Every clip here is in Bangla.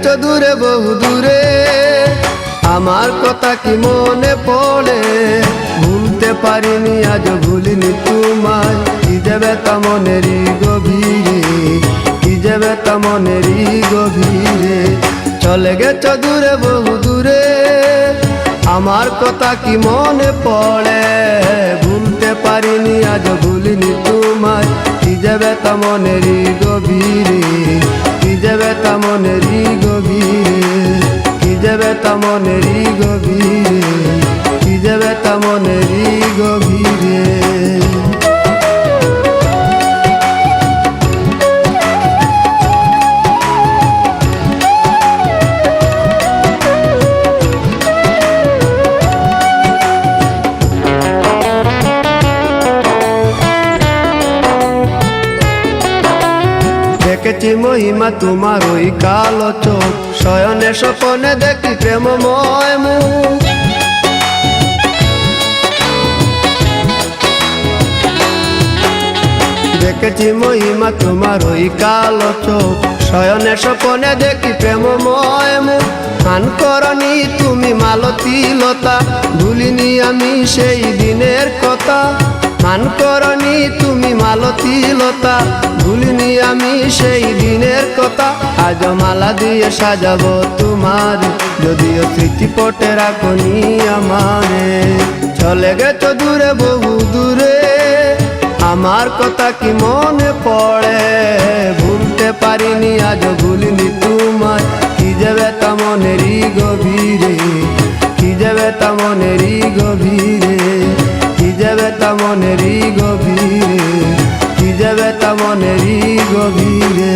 গেছো দূরে, বহু দূরে। আমার কথা কি মনে পড়ে? ভুলতে পারিনি, আজ ভুলিনি তোমায়। কি যাবে তা মনেরই গভীরে, কি যাবে তা গভীরে। চলে গেছো দূরে, বহু দূরে। আমার কথা কি মনে পড়ে? ভুলতে পারিনি, আজ ভুলিনি তোমায়। কি যাবে তা মনেরই গভীরে। তা মনেরই গভীরে? কি যাবে তা মনেরই গভীরে? কি যাবে তা মনেরই গভীরে? দেখেছি মহিমা তোমার ওই কালো চোখ। শয়নে স্বপনে দেখি প্রেমময় মুখ। দেখেছি মহিমা তোমার ওই কালো চোখ। শয়নে স্বপনে দেখি প্রেমময় মুখ। খান করনি তুমি মালতী লতা। ভুলিনি আমি সেই দিনের কথা। করনি তুমি মালতী লতা ভুলিনি আমি সেই দিনের কথা। আজ মালা দিয়ে সাজাবো তোমার, যদিও স্মৃতি পটে রাখনি আমারে। চলে গেছো দূরে, বহু দূরে, আমার কথা কি মনে পড়ে? ভুলতে পারিনি, আজ ভুলিনি তোমায়। কি যাবে তা মনেরই গভীরে, কি যাবে তা মনেরই গভীরে, কি যাবে তা মনেরই গভীরে। যাবে তা মনেরই গভীরে।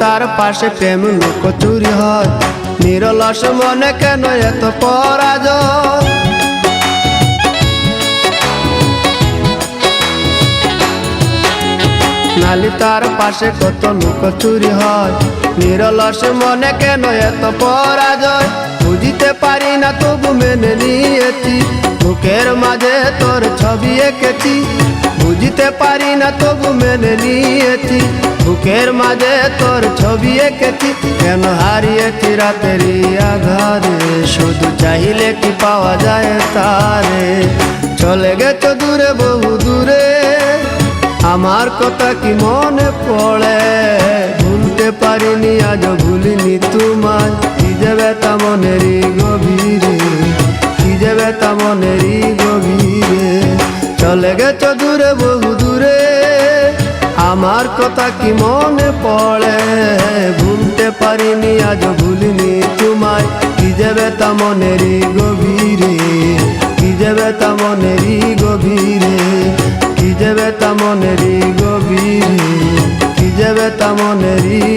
তার পাশে প্রেম লুকোচুরি হয়। নিরলস মনে কেন এত পরাজয়? নালি তার পাশে কত লুকোচুরি হয়? নিরলস মনে কেন এত পরাজয়? বুঝিতে পারি না তবু মেনে নিয়েছি। বুকের মাঝে তোর ছবি এঁকেছি। বুঝিতে পারি না তবু মেনে নিয়েছি। বুকের মাঝে তোর ছবি এঁকেছি। কেন হারিয়েছি রাতেরই আঘারে শুধু চাইলে কি পাওয়া যায় তারে? চলে গেছো দূরে দূরে আমার কথা কি মনে পড়ে? ভুলতে পারিনি আজ ভুলিনি তোমায়। কি যাবে তা মনেরই গভীরে, কি যাবে তা মনেরই গভীরে। চলে গেছো দূরে, বহু দূরে। আমার কথা কি মনে পড়ে? ভুলতে পারিনি আজ ভুলিনি তোমায়। কি যাবে তা মনেরই গভীরে। মনেরই গভীরে। কি যাবে তা গভীরে